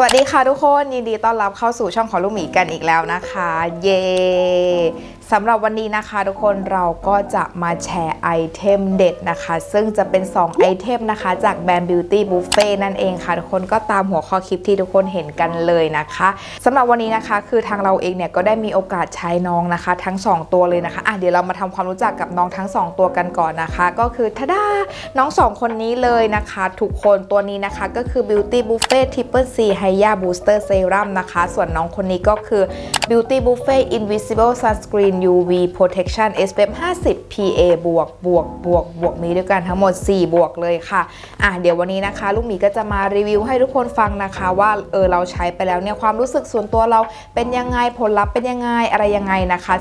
สวัสดีค่ะทุกคนยินดีต้อนรับเข้าสู่ช่องของลูกหมีกันอีกแล้วนะคะ เย้ สำหรับวันนี้นะคะทุกคนเราก็จะมาแชร์ไอเทมเด็ดนะคะ ซึ่งจะเป็น 2 ไอเทมนะคะ จากแบรนด์ Beauty Buffet นั่นเองค่ะ ทุกคนก็ตามหัวข้อคลิปที่ทุกคนเห็นกันเลยนะคะสำหรับวันนี้นะคะ คือทางเราเองเนี่ยก็ได้มีโอกาสใช้น้องนะคะ ทั้ง 2 ตัวเลยนะคะอะเดี๋ยวเรามาทำความรู้จักกับน้องทั้ง 2 ตัวกันก่อนนะคะ ก็คือทาดาน้อง 2 คนนี้เลยนะคะ ทุกคนตัวนี้นะคะก็คือ Beauty Buffet Triple C Hya Booster Serum นะคะ ส่วนน้องคนนี้ก็คือ Beauty Buffet Invisible Sunscreen UV Protection SPF 50 PA บวกบวกบวกบวกนี้ด้วยกันทั้งหมด 4 บวกเลยค่ะอะเดี๋ยววันนี้นะคะ ลูกหมีก็จะมารีวิวให้ทุกคนฟังนะคะ ว่าเออเราใช้ไปแล้วเนี่ยความรู้สึกส่วนตัวเราเป็นยังไงผลลัพธ์เป็นยังไงอะไรยังไงนะคะ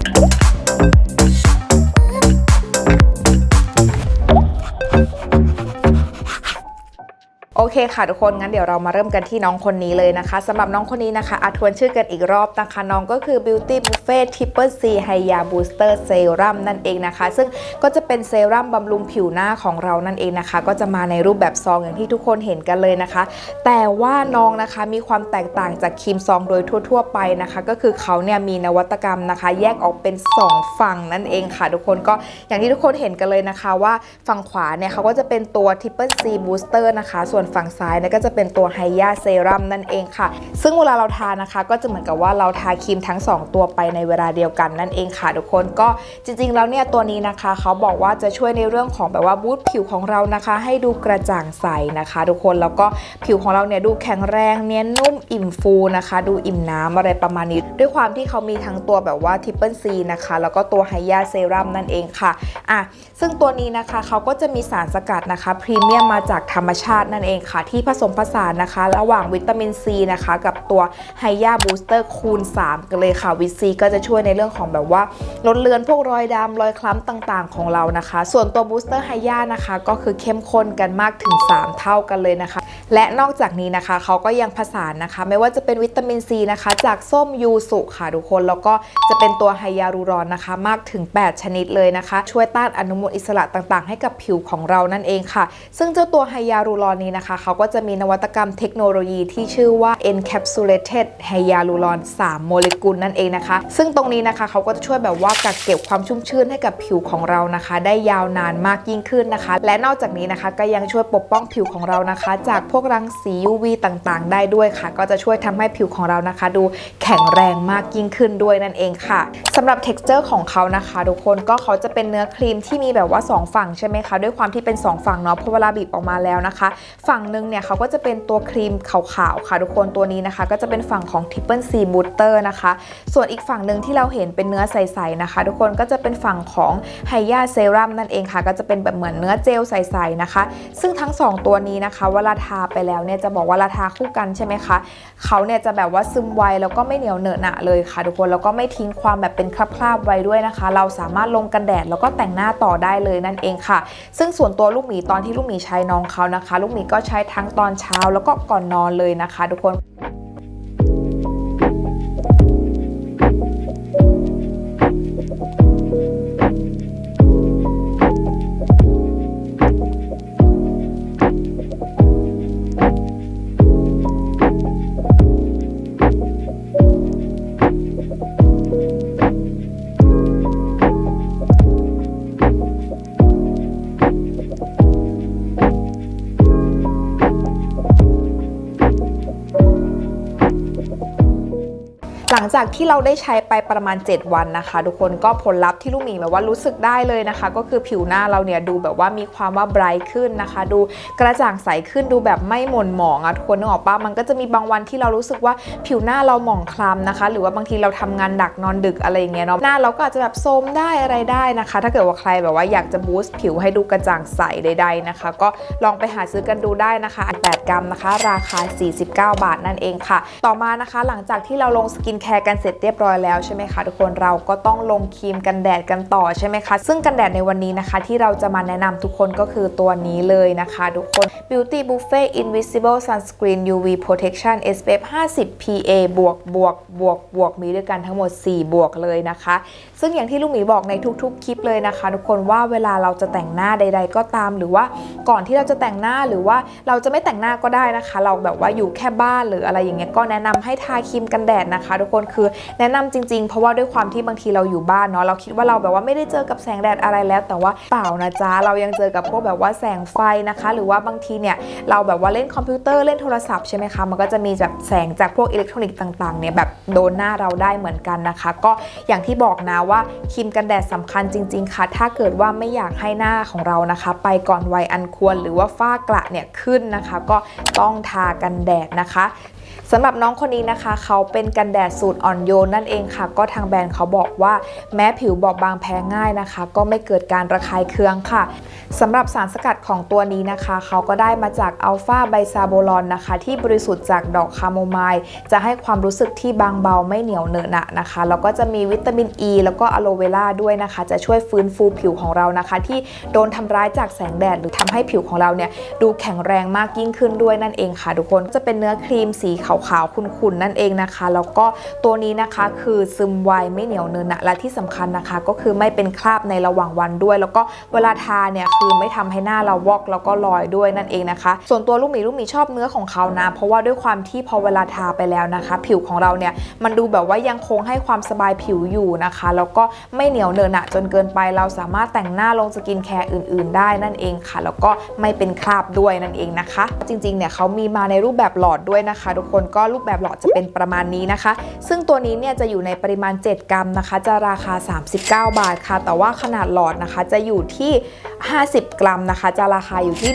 โอเคค่ะทุกคนงั้นเดี๋ยวเรามาเริ่มกันที่น้องคนนี้เลยนะคะสำหรับน้องคนนี้นะคะอาทวนชื่อกันอีกรอบนะคะน้องก็คือ Beauty Buffet Triple C Hya Booster Serum นั่นเองนะคะ ซึ่งก็จะเป็นเซรั่มบำรุงผิวหน้าของเรานั่นเองนะคะ ก็จะมาในรูปแบบซองอย่างที่ทุกคนเห็นกันเลยนะคะ แต่ว่าน้องนะคะมีความแตกต่างจากครีมซองโดยทั่ว ๆ ไปนะคะ ก็คือเขาเนี่ยมีนวัตกรรมนะคะ แยกออกเป็น 2 ฝั่งนั่นเองค่ะ ทุกคนก็อย่างที่ทุกคนเห็นกันเลยนะคะ ว่าฝั่งขวาเนี่ยเขาก็จะเป็นตัว Triple C Booster นะคะส่วนฝั่งซ้ายนี่ยก็จะเป็นตัว Hya Serum นั่นเองค่ะ ซึ่งเวลาเราทานะคะ ก็จะเหมือนกับว่าเราทาครีมทั้ง 2 ตัวไปในเวลาเดียวกันนั่นเองค่ะทุกคนก็จริงๆแล้วเนี่ยตัวนี้นะคะ เขาบอกว่าจะช่วยในเรื่องของแบบว่าบูตผิวของเรานะคะ ให้ดูกระจ่างใสนะคะ ทุกคนแล้วก็ผิวของเราเนี่ยดูแข็งแรงเนียนนุ่มอิ่มฟูนะคะ ดูอิ่มน้ำอะไรประมาณนี้ ด้วยความที่เขามีทั้งตัวแบบว่า Triple C นะคะแล้วก็ตัว Hya Serum นั่นเองค่ะอะซึ่งตัวนี้นะคะเขาก็จะมีสารสกัดนะคะพรีเมียมมาจากธรรมชาตินั่นเองค่ะ ที่ผสมผสานนะคะ ระหว่างวิตามินซีนะคะ กับตัวไฮยาบูสเตอร์คูณ 3 กันเลยค่ะวิตซีก็จะช่วยในเรื่องของแบบว่าลดเลือนพวกรอยดำรอยคล้ำต่างๆ ของเรานะคะ ส่วนตัวบูสเตอร์ไฮยานะคะ ก็คือเข้มข้นกันมากถึง 3 เท่ากันเลยนะคะ และนอกจากนี้นะคะเขาก็ยังผสานนะคะ ไม่ว่าจะเป็นวิตามินซีนะคะ จากส้มยูสุค่ะทุกคน แล้วก็จะเป็นตัวไฮยาลูรอนนะคะ มากถึง 8 ชนิดเลยนะคะ ช่วยต้านอนุมูลอิสระต่างๆ ให้กับผิวของเรานั่นเองค่ะ ซึ่งเจ้าตัวไฮยาลูรอนนี้นะคะเขาก็จะมีนวัตกรรมเทคโนโลยีที่ชื่อว่า encapsulated hyaluron 3 โมเลกุลนั่นเองนะคะ ซึ่งตรงนี้นะคะเขาก็จะช่วยแบบว่ากักเก็บความชุ่มชื่นให้กับผิวของเรานะคะ ได้ยาวนานมากยิ่งขึ้นนะคะ และนอกจากนี้นะคะก็ยังช่วยปกป้องผิวของเรานะคะ จากพวกรังสี UV ต่างๆ ได้ด้วยค่ะ ก็จะช่วยทำให้ผิวของเรานะคะ ดูแข็งแรงมากยิ่งขึ้นด้วยนั่นเองค่ะสำหรับ t e x t อร์ของเขานะคะทุกคนก็เขาจะเป็นเนื้อครีมที่มีแบบว่า 2 ฝั่งใช่ไหมคะ ด้วยความที่เป็น 2 ฝั่งเนาะพอเวลาบีบออกมาแล้วนะคะ ฝั่งหนึ่งเนี่ยเขาก็จะเป็นตัวครีมขาวๆค่ะทุกคนตัวนี้นะคะ ก็จะเป็นฝั่งของ Triple C b o o t e r นะคะ ส่วนอีกฝั่งหนึ่งที่เราเห็นเป็นเนื้อใสๆนะคะ ทุกคนก็จะเป็นฝั่งของ Hya Serum นั่นเองค่ะ ก็จะเป็นแบบเหมือนเนื้อเจลใสๆนะคะ ซึ่งทั้ง 2 ตัวนี้นะคะ เวลาทาไปแล้วเนี่ยจะบอกว่าเวลาทาคู่กันใช่ไหมคะเขาเนี่ยจะแบบว่าซึมไวแล้วก็ไม่เหนียวเหนอะหนะเลยค่ะ ทุกคนแล้วก็ไม่ทิ้งความแบบเป็นคราบๆไว้ด้วยนะคะ เราสามารถลงกันแดดแล้วก็แต่งหน้าต่อได้เลยนั่นเองค่ะ ซึ่งส่วนตัวลูกหมีตอนที่ลูกหมีใช้น้องเขานะคะ ลูกหมีก็ใช้ทั้งตอนเช้าแล้วก็ก่อนนอนเลยนะคะ ทุกคน จากที่เราได้ใช้ไปประมาณ 7 วันนะคะ ทุกคนก็ผลลัพธ์ที่ลูกหมีแบบว่ารู้สึกได้เลยนะคะ ก็คือผิวหน้าเราเนี่ยดูแบบว่ามีความว่าไบรท์ขึ้นนะคะ ดูกระจ่างใสขึ้นดูแบบไม่หม่นหมองอะทุกคนนึกออกปะมันก็จะมีบางวันที่เรารู้สึกว่าผิวหน้าเราหมองคล้ำนะคะ หรือว่าบางทีเราทำงานดักนอนดึกอะไรอย่างเงี้ยเนาะหน้าเราก็อาจจะแบบโทรมได้อะไรได้นะคะ ถ้าเกิดว่าใครแบบว่าอยากจะบูสต์ผิวให้ดูกระจ่างใสใด ๆนะคะ ก็ลองไปหาซื้อกันดูได้นะคะอัน8กรัมนะคะ ราคา 49 บาทนั่นเองค่ะ ต่อมานะคะ หลังจากที่เราลงสกินแคร์กันเสร็จเรียบร้อยแล้วใช่ไหมคะทุกคนเราก็ต้องลงครีมกันแดดกันต่อใช่ไหมคะ ซึ่งกันแดดในวันนี้นะคะ ที่เราจะมาแนะนำทุกคนก็คือตัวนี้เลยนะคะทุกคน Beauty Buffet Invisible Sunscreen UV Protection SPF 50 PA บวกบวกบวกบวกมีด้วยกันทั้งหมด 4 บวกเลยนะคะ ซึ่งอย่างที่ลูกหมีบอกในทุกๆคลิปเลยนะคะ ทุกคนว่าเวลาเราจะแต่งหน้าใด ๆ ก็ตาม หรือว่าก่อนที่เราจะแต่งหน้าหรือว่าเราจะไม่แต่งหน้าก็ได้นะคะ เราแบบว่าอยู่แค่บ้านหรืออะไรอย่างเงี้ยก็แนะนำให้ทาครีมกันแดดนะคะ ทุกคนคือแนะนำจริงๆ เพราะว่าด้วยความที่บางทีเราอยู่บ้านเนาะเราคิดว่าเราแบบว่าไม่ได้เจอกับแสงแดดอะไรแล้ว แต่ว่าเปล่านะจ๊ะเรายังเจอกับพวกแบบว่าแสงไฟนะคะ หรือว่าบางทีเนี่ยเราแบบว่าเล่นคอมพิวเตอร์เล่นโทรศัพท์ใช่ไหมคะมันก็จะมีแบบแสงจากพวกอิเล็กทรอนิกส์ต่างๆเนี่ยแบบโดนหน้าเราได้เหมือนกันนะคะ ก็อย่างที่บอกนะว่าครีมกันแดดสำคัญจริง ๆ ค่ะ ถ้าเกิดว่าไม่อยากให้หน้าของเรานะคะ ไปก่อนวัยอันควรหรือว่าฝ้ากระเนี่ยขึ้นนะคะ ก็ต้องทากันแดดนะคะ สำหรับน้องคนนี้นะคะ เขาเป็นกันแดดสูตรอ่อนโยนนั่นเองค่ะ ก็ทางแบรนด์เขาบอกว่าแม้ผิวบอบบางแพ้ง่ายนะคะ ก็ไม่เกิดการระคายเคืองค่ะสำหรับสารสกัดของตัวนี้นะคะ เขาก็ได้มาจากอัลฟาไบซาโบลอนนะคะ ที่บริสุทธิ์จากดอกคาโมไมล์จะให้ความรู้สึกที่บางเบาไม่เหนียวเหนอะหนะนะคะ แล้วก็จะมีวิตามินอ e, ีแล้วก็อะโลเวล่าด้วยนะคะ จะช่วยฟื้นฟูผิวของเรานะคะ ที่โดนทำร้ายจากแสงแดดหรือทำให้ผิวของเราเนี่ยดูแข็งแรงมากยิ่งขึ้นด้วยนั่นเองค่ะ ทุกคนจะเป็นเนื้อครีมสีขาวๆขุ่นๆนั่นเองนะคะ แล้วก็ตัวนี้นะคะคือซึมไวไม่เหนียวเนอะหนะและที่สำคัญนะคะ ก็คือไม่เป็นคราบในระหว่างวันด้วย แล้วก็เวลาทาเนี่ยคือไม่ทำให้หน้าเราวอกแล้วก็ลอยด้วยนั่นเองนะคะ ส่วนตัวลูกหมีลูกหมีชอบเนื้อของเขานะ เพราะว่าด้วยความที่พอเวลาทาไปแล้วนะคะ ผิวของเราเนี่ยมันดูแบบว่ายังคงให้ความสบายผิวอยู่นะคะ แล้วก็ไม่เหนียวเนอะหนะจนเกินไปเราสามารถแต่งหน้าลงสกินแคร์อื่น ๆ ได้นั่นเองค่ะ แล้วก็ไม่เป็นคราบด้วยนั่นเองนะคะ จริงๆเนี่ยเขามีมาในรูปแบบหลอดด้วยนะคะทุกคนก็รูปแบบหลอดจะเป็นประมาณนี้นะคะ ซึ่งตัวนี้เนี่ยจะอยู่ในปริมาณ 7 กรัมนะคะ จะราคา 39 บาทค่ะ แต่ว่าขนาดหลอดนะคะจะอยู่ที่ 50 กรัมนะคะ จะราคาอยู่ที่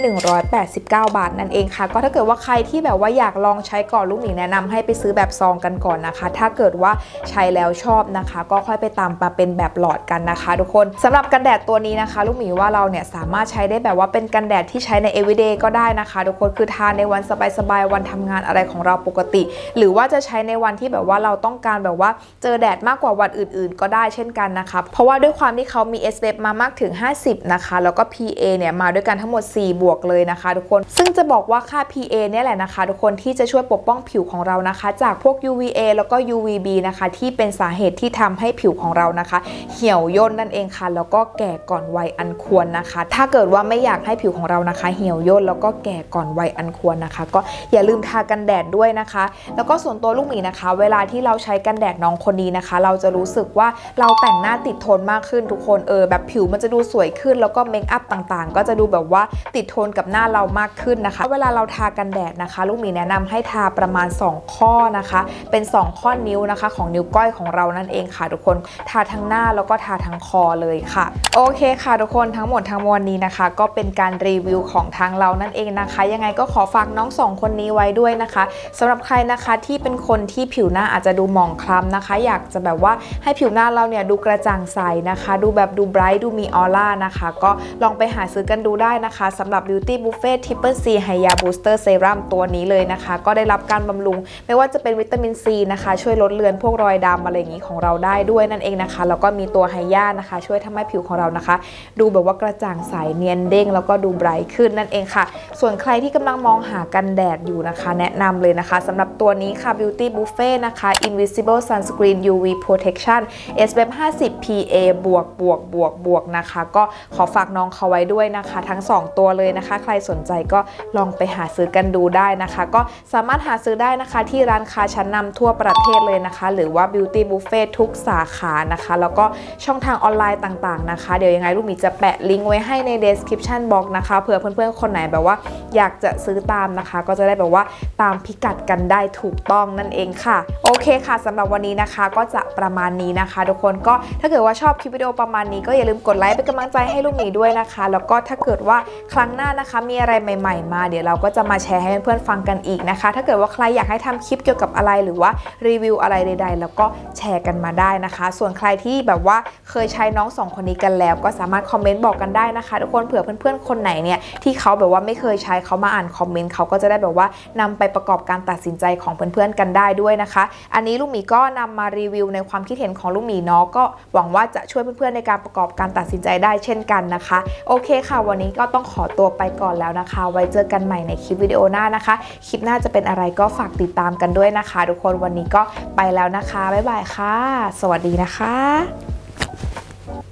189 บาทนั่นเองค่ะ ก็ถ้าเกิดว่าใครที่แบบว่าอยากลองใช้ก่อนลูกหมีแนะนำให้ไปซื้อแบบซองกันก่อนนะคะ ถ้าเกิดว่าใช้แล้วชอบนะคะ ก็ค่อยไปตามมาเป็นแบบหลอดกันนะคะ ทุกคนสำหรับกันแดดตัวนี้นะคะ ลูกหมีว่าเราเนี่ยสามารถใช้ได้แบบว่าเป็นกันแดดที่ใช้ใน everyday ก็ได้นะคะ ทุกคนคือทานในวันสบายๆวันทำงานอะไรของเราปกติ หรือว่าจะใช้ในวันที่แบบว่าเราต้องการแบบว่าเจอแดดมากกว่าวันอื่น ๆ ก็ได้เช่นกันนะคะ เพราะว่าด้วยความที่เขามี SPF มามากถึง 50 นะคะ แล้วก็ PA เนี่ยมาด้วยกันทั้งหมด 4 บวกเลยนะคะ ทุกคน ซึ่งจะบอกว่าค่า PA เนี่ยแหละนะคะ ทุกคนที่จะช่วยปกป้องผิวของเรานะคะ จากพวก UVA แล้วก็ UVB นะคะ ที่เป็นสาเหตุที่ทำให้ผิวของเรานะคะ เหี่ยวย่นนั่นเองค่ะ แล้วก็แก่ก่อนวัยอันควรนะคะ ถ้าเกิดว่าไม่อยากให้ผิวของเรานะคะ เหี่ยวย่นแล้วก็แก่ก่อนวัยอันควรนะคะ ก็อย่าลืมทากันแดดด้วยนะคะ แล้วก็ส่วนตัวลูกหมีนะคะ เวลาที่เราใช้กันแดดน้องคนนี้นะคะ เราจะรู้สึกว่าเราแต่งหน้าติดทนมากขึ้นทุกคนเออแบบผิวมันจะดูสวยขึ้น แล้วก็เมคอัพต่างๆ ก็จะดูแบบว่าติดทนกับหน้าเรามากขึ้นนะคะ เวลาเราทากันแดดนะคะ ลูกหมีแนะนำให้ทาประมาณ 2 ข้อนะคะ เป็น 2 ข้อนิ้วนะคะ ของนิ้วก้อยของเรานั่นเองค่ะ ทุกคนทาทั้งหน้าแล้วก็ทาทั้งคอเลยค่ะ โอเคค่ะทุกคนทั้งหมดทั้งมวลนี้นะคะ ก็เป็นการรีวิวของทางเรานั่นเองนะคะ ยังไงก็ขอฝากน้องสองคนนี้ไว้ด้วยนะคะสำหรับใครนะคะที่เป็นคนที่ผิวหน้าอาจจะดูหมองคล้ำนะคะ อยากจะแบบว่าให้ผิวหน้าเราเนี่ยดูกระจ่างใสนะคะ ดูแบบดูไบรท์ดูมีออร่านะคะ ก็ลองไปหาซื้อกันดูได้นะคะสำหรับ Beauty Buffet Triple C Hya Booster Serum ตัวนี้เลยนะคะ ก็ได้รับการบำรุง ไม่ว่าจะเป็นวิตามินซีนะคะ ช่วยลดเลือนพวกรอยดำอะไรอย่างนี้ของเราได้ด้วยนั่นเองนะคะ แล้วก็มีตัวไฮยานะคะ ช่วยทำให้ผิวของเรานะคะ ดูแบบว่ากระจ่างใสเนียนเด้ง แล้วก็ดูไบรท์ขึ้นนั่นเองค่ะ ส่วนใครที่กำลังมองหากันแดดอยู่นะคะ แนะนำเลยนะคะสำหรับตัวนี้ค่ะ Beauty Buffet นะคะ Invisible Sunscreen UV Protection SPF 50 PA บวกบวกบวกบวกนะคะ ก็ขอฝากน้องเขาไว้ด้วยนะคะ ทั้ง 2 ตัวเลยนะคะ ใครสนใจก็ลองไปหาซื้อกันดูได้นะคะ ก็สามารถหาซื้อได้นะคะที่ร้านค้าชั้นนำทั่วประเทศเลยนะคะ หรือว่า Beauty Buffet ทุกสาขานะคะ แล้วก็ช่องทางออนไลน์ต่างๆนะคะ เดี๋ยวยังไงลูกหมีจะแปะลิงก์ไว้ให้ใน description box นะคะเผื่อเพื่อนๆ คนไหนแบบว่าอยากจะซื้อตามนะคะ ก็จะได้แบบว่าตามพิกัดกันได้ถูกต้องนั่นเองค่ะ โอเคค่ะสำหรับวันนี้นะคะก็จะประมาณนี้นะคะ ทุกคนก็ถ้าเกิดว่าชอบคลิปวิดีโอประมาณนี้ก็อย่าลืมกดไลค์เป็นกำลังใจให้ลูกหมีด้วยนะคะ แล้วก็ถ้าเกิดว่าครั้งหน้านะคะ มีอะไรใหม่ ๆ มา เดี๋ยวเราก็จะมาแชร์ให้เพื่อนๆฟังกันอีกนะคะ ถ้าเกิดว่าใครอยากให้ทำคลิปเกี่ยวกับอะไรหรือว่ารีวิวอะไรใด ๆ แล้วก็แชร์กันมาได้นะคะ ส่วนใครที่แบบว่าเคยใช้น้องสองคนนี้กันแล้ว ก็สามารถคอมเมนต์บอกกันได้นะคะ ทุกคนเผื่อเพื่อนๆคนไหนเนี่ยที่เขาแบบว่าไม่เคยใช้เขามาอ่านคอมเมนต์เขาก็จะได้แบบว่านำไปประกอบการตัดตัดสินใจของเพื่อนๆกันได้ด้วยนะคะ อันนี้ลูกหมีก็นำมารีวิวในความคิดเห็นของลูกหมีเนาะก็หวังว่าจะช่วยเพื่อนๆในการประกอบการตัดสินใจได้เช่นกันนะคะ โอเคค่ะ วันนี้ก็ต้องขอตัวไปก่อนแล้วนะคะ ไว้เจอกันใหม่ในคลิปวิดีโอหน้านะคะ คลิปหน้าจะเป็นอะไรก็ฝากติดตามกันด้วยนะคะ ทุกคนวันนี้ก็ไปแล้วนะคะบ๊ายบายค่ะ สวัสดีนะคะ